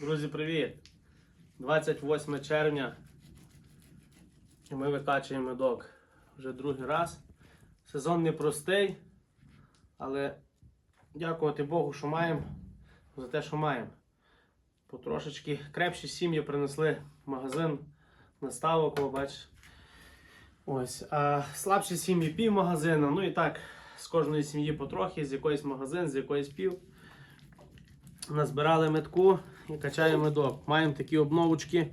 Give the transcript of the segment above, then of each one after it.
Друзі, привіт! 28 червня. І ми викачуємо медок вже другий раз. Сезон непростий, але дякувати Богу, що маємо за те, що маємо. Потрошечки крепші сім'ї принесли в магазин наставок, о, бачиш. Ось. А слабші сім'ї пів магазина. Ну і так, з кожної сім'ї потрохи, з якоїсь магазин, з якоїсь пів. Назбирали метку і качаємо медок. Маємо такі обновочки.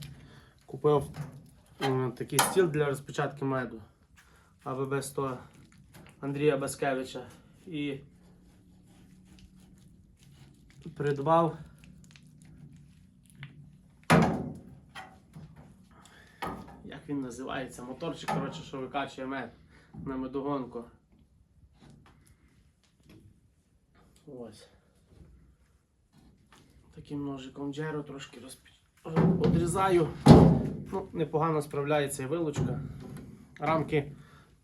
Купив м, такий стіл для розпечатки меду. АВБ 100 Андрія Баскевича. І придбав як він називається? Моторчик, коротше, що викачує мед на медогонку. Ось. Таким ножиком джеру трошки розпі... одрізаю. Ну, непогано справляється і вилучка. Рамки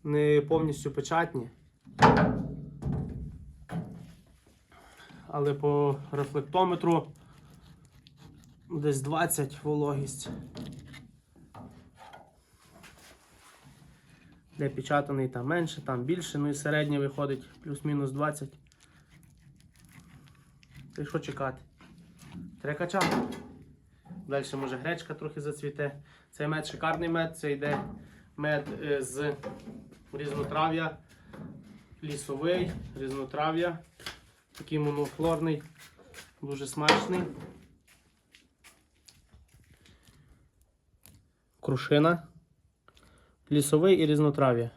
не повністю печатні. Але по рефлектометру десь 20 вологість. Де печатаний там менше, там більше, ну і середнє виходить плюс-мінус 20. Та що чекати? Треба качати. Далі може гречка трохи зацвіте. Цей мед шикарний мед, це йде мед е, з різнотрав'я, лісовий, різнотрав'я. Такий монофлорний, дуже смачний. Крушина. Лісовий і різнотрав'я.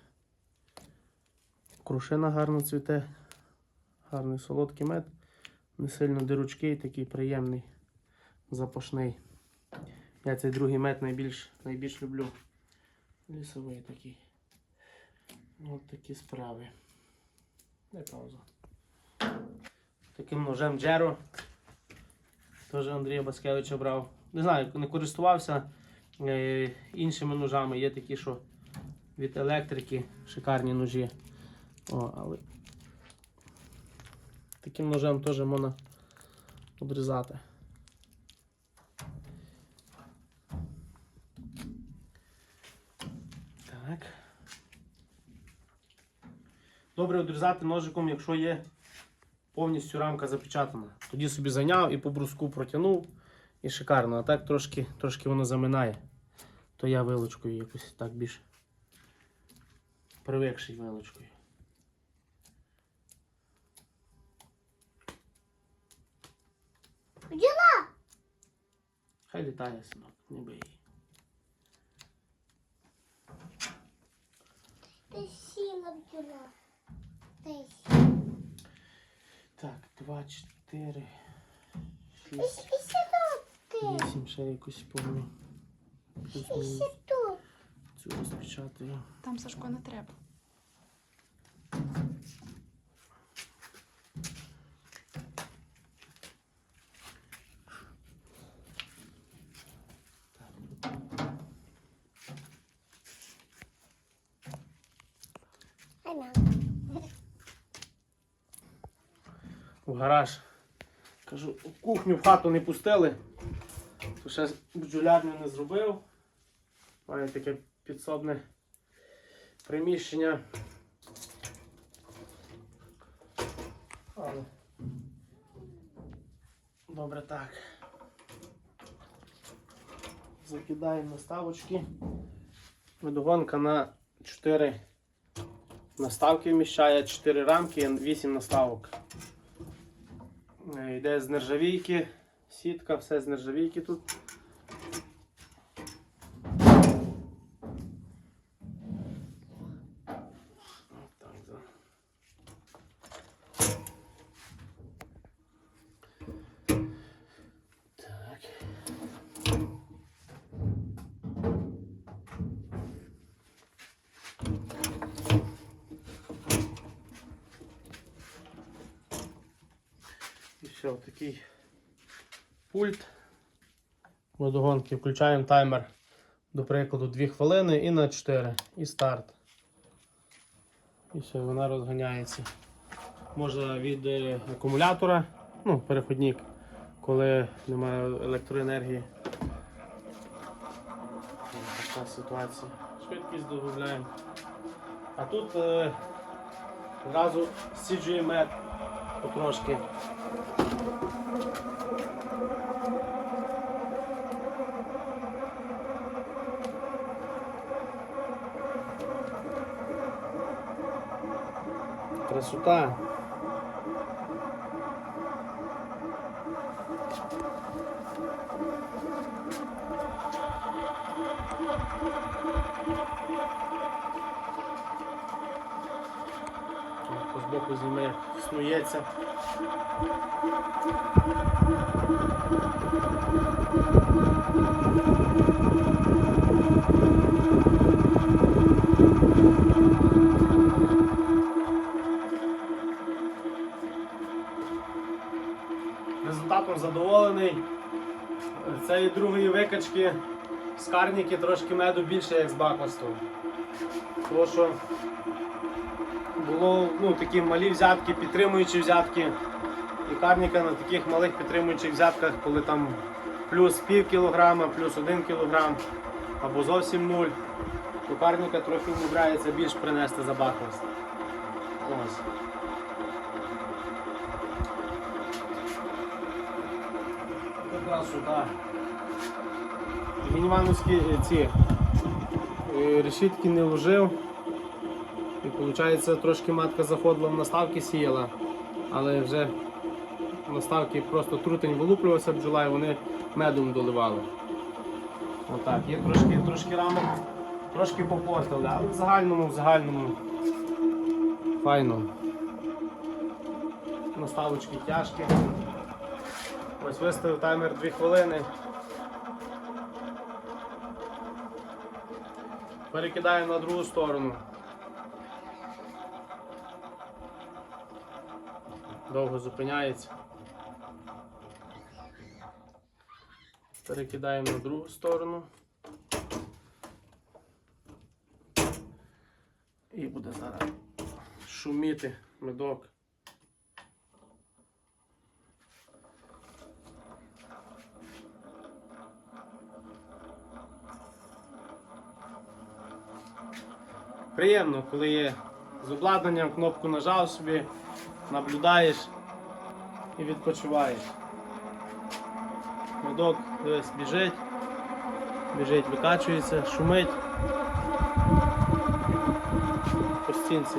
Крушина гарно цвіте. Гарний солодкий мед. Не сильно диручкий, такий приємний, запашний. Я цей другий мед найбільш, найбільш люблю. Лісовий такий. Ось такі справи. Дай паузу. Таким ножем Джеро. Теж Андрія Баскевича брав. Не знаю, не користувався е, іншими ножами. Є такі, що від електрики шикарні ножі. О, але таким ножем теж можна обрізати. Так. Добре обрізати ножиком, якщо є повністю рамка запечатана. Тоді собі зайняв і по бруску протягнув і шикарно. А так трошки, трошки воно заминає. То я вилочкою якось так більш привикший вилочкою. Взяла. Хай літає, синок, не бий Так, два, чотири, шість, вісім, ще якусь повну. Цю розпечатаю. Там Сашко не треба. Ай. В гараж. Кажу, кухню в хату не пустили. То ще бджолярню не зробив. Має таке підсобне приміщення. Але... Добре так. Закидаємо наставочки. Видогонка на 4 наставки вміщає, 4 рамки, 8 наставок. Е, Йде з нержавійки, сітка, все з нержавійки тут. І все, такий пульт. Водогонки. Включаємо таймер, до прикладу, 2 хвилини і на 4. І старт. І все, вона розганяється. Можна від е, акумулятора, ну, переходник коли немає електроенергії. Така ситуація. Швидкість додаємо. А тут е, одразу сіджує мед потрошки. Красота. По збоку зніми як снується. Результатом задоволений. Цієї другої викачки з карніки трошки меду більше, як з бакмасту. Тому що було ну, такі малі взятки, підтримуючі взятки. І карніка на таких малих підтримуючих взятках, коли там плюс пів кілограма, плюс один кілограм або зовсім нуль, то карніка трохи вмудряється більш принести за бакмаст. Ось. Сюди. Мінімановські е, ці е, решітки не вложив. І виходить, трошки матка заходила в наставки сіяла, але вже наставки просто трутень вилуплювався бджола і вони медом доливали. Отак, є трошки, трошки рамок, трошки попортили, але в загальному, в загальному файно. Наставочки тяжкі. Ось виставив таймер 2 хвилини. Перекидаю на другу сторону. Довго зупиняється. Перекидаємо на другу сторону. І буде зараз шуміти медок. Приємно, коли є з обладнанням, кнопку нажав собі, наблюдаєш і відпочиваєш. Медок дивись, біжить, біжить, викачується, шумить по стінці.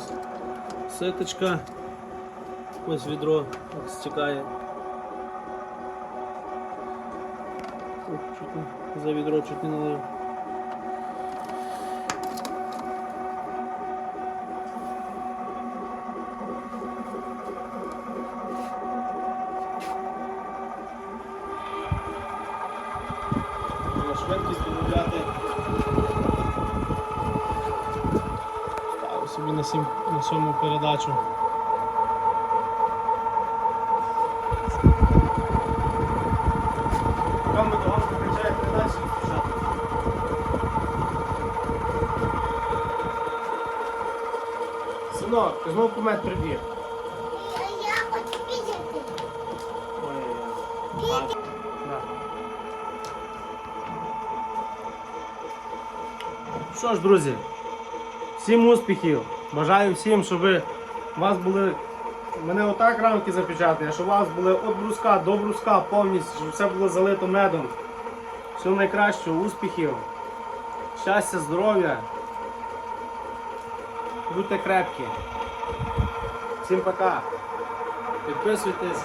Ось ситочка. Ось відро стікає. Чуть за відро чуть не налив. Швидкість додати. Собі на, сім, на сьому передачу. Синок, ти знову кумет прибіг. Я, я хочу бігати. Ой-ой-ой. Що ж, друзі, всім успіхів. Бажаю всім, щоб у вас були. Мене отак рамки запечатані, щоб у вас були від бруска до бруска повністю, щоб все було залито медом. Всього найкращого, успіхів, щастя, здоров'я. Будьте крепкі. Всім пока. Підписуйтесь.